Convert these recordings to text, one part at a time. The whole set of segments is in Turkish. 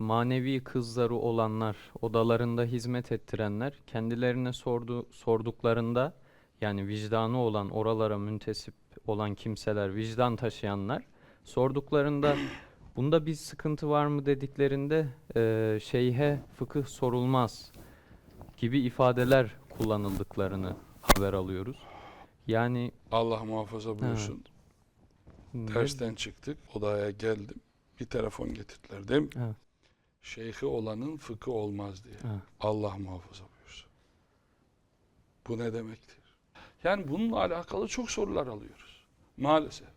manevi kızları olanlar, odalarında hizmet ettirenler kendilerine sordu, sorduklarında yani vicdanı olan, oralara müntesip olan kimseler, vicdan taşıyanlar sorduklarında bunda bir sıkıntı var mı dediklerinde eee şeyhe fıkıh sorulmaz gibi ifadeler kullanıldıklarını haber alıyoruz. Yani Allah muhafaza buyursun. ne- Dersten çıktık. Odaya geldim. Bir telefon getirdiler değil mi? Evet. Şeyhi olanın fıkı olmaz diye. Evet. Allah muhafaza buyursun. Bu ne demektir? Yani bununla alakalı çok sorular alıyoruz. Maalesef.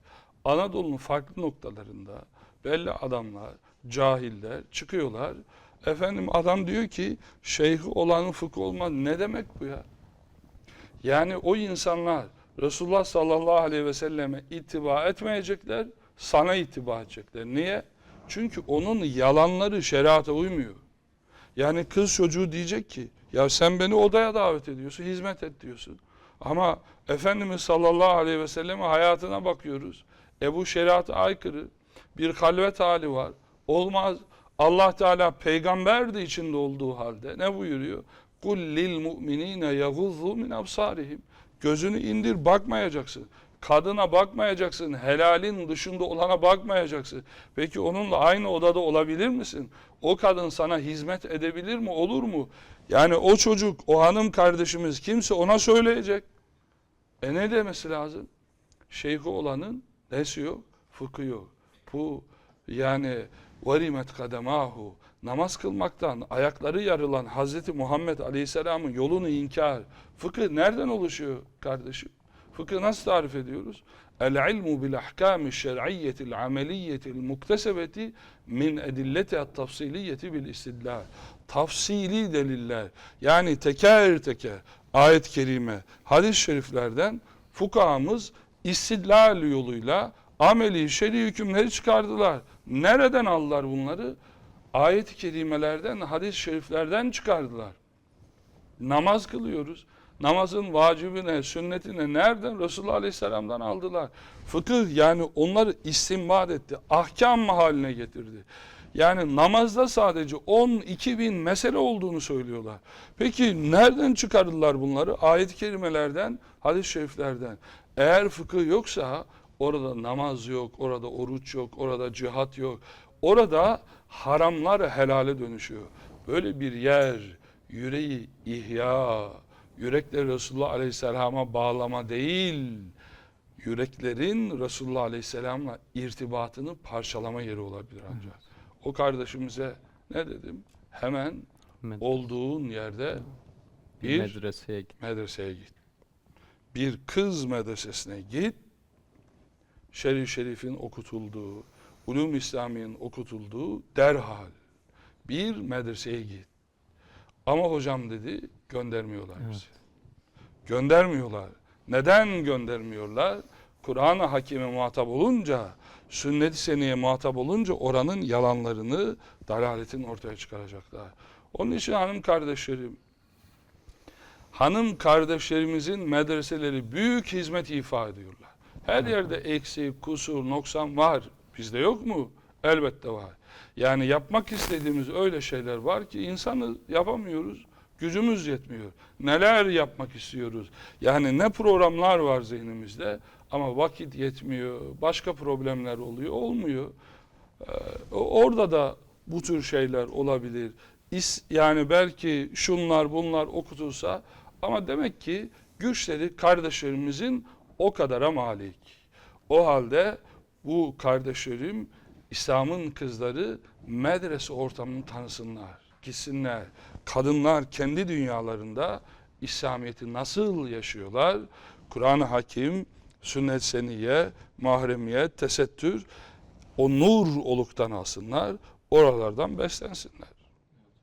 Anadolu'nun farklı noktalarında belli adamlar, cahiller çıkıyorlar. Efendim adam diyor ki şeyhi olanın fıkı olmaz. Ne demek bu ya? Yani o insanlar Resulullah sallallahu aleyhi ve selleme ittiba etmeyecekler, sana ittiba edecekler. Niye? Çünkü onun yalanları şeriata uymuyor. Yani kız çocuğu diyecek ki ya sen beni odaya davet ediyorsun, hizmet et diyorsun. Ama Efendimiz sallallahu aleyhi ve selleme hayatına bakıyoruz. E bu aykırı. Bir halvet hali var. Olmaz. Allah Teala peygamber de içinde olduğu halde ne buyuruyor? Kul lil mu'minine yaguzzu min absarihim. Gözünü indir bakmayacaksın. Kadına bakmayacaksın. Helalin dışında olana bakmayacaksın. Peki onunla aynı odada olabilir misin? O kadın sana hizmet edebilir mi? Olur mu? Yani o çocuk, o hanım kardeşimiz kimse ona söyleyecek. E ne demesi lazım? Şeyhi olanın nesi yok? Fıkı yok. Bu yani varimet kademahu namaz kılmaktan ayakları yarılan Hazreti Muhammed Aleyhisselam'ın yolunu inkar. Fıkıh nereden oluşuyor kardeşim? Fıkıh nasıl tarif ediyoruz? El ilmu bil ahkami şer'iyyetil ameliyetil muktesebeti min edilleti tafsiliyeti bil istidlal. Tafsili deliller yani teker teker ayet-i kerime, hadis-i şeriflerden fukahamız istidlal yoluyla ameli şer'i hükümleri çıkardılar. Nereden aldılar bunları? Ayet-i kerimelerden, hadis-i şeriflerden çıkardılar. Namaz kılıyoruz. Namazın vacibine, sünnetine nereden? Resulullah Aleyhisselam'dan aldılar. Fıkıh yani onları istinbat etti. Ahkam haline getirdi. Yani namazda sadece 12 bin mesele olduğunu söylüyorlar. Peki nereden çıkardılar bunları? Ayet-i kerimelerden, hadis-i şeriflerden. Eğer fıkıh yoksa orada namaz yok, orada oruç yok, orada cihat yok. Orada haramlar helale dönüşüyor. Böyle bir yer, yüreği ihya, yürekleri Resulullah Aleyhisselam'a bağlama değil, yüreklerin Resulullah Aleyhisselam'la irtibatını parçalama yeri olabilir ancak. O kardeşimize ne dedim? Hemen med- olduğun yerde bir bir medreseye git. medreseye git. Bir kız medresesine git. Şerif Şerif'in okutulduğu, Ulum İslami'nin okutulduğu derhal bir medreseye git. Ama hocam dedi göndermiyorlar Evet. bizi. Göndermiyorlar. Neden göndermiyorlar? Kur'an-ı Hakim'e muhatap olunca, sünnet-i seneye muhatap olunca oranın yalanlarını, dalaletin ortaya çıkaracaklar. Onun için hanım kardeşlerim, hanım kardeşlerimizin medreseleri büyük hizmet ifa ediyorlar. Her yerde eksik, kusur, noksan var. Bizde yok mu? Elbette var. Yani yapmak istediğimiz öyle şeyler var ki insanı yapamıyoruz. Gücümüz yetmiyor. Neler yapmak istiyoruz? Yani ne programlar var zihnimizde ama vakit yetmiyor. Başka problemler oluyor. Olmuyor. Ee, orada da bu tür şeyler olabilir. İs- Yani belki şunlar bunlar okutulsa ama demek ki güçleri kardeşlerimizin o kadara malik. O halde bu kardeşlerim İslam'ın kızları medrese ortamını tanısınlar, gitsinler. Kadınlar kendi dünyalarında İslamiyet'i nasıl yaşıyorlar? Kur'an-ı Hakim, sünnet seniye, mahremiyet, tesettür o nur oluktan alsınlar, oralardan beslensinler.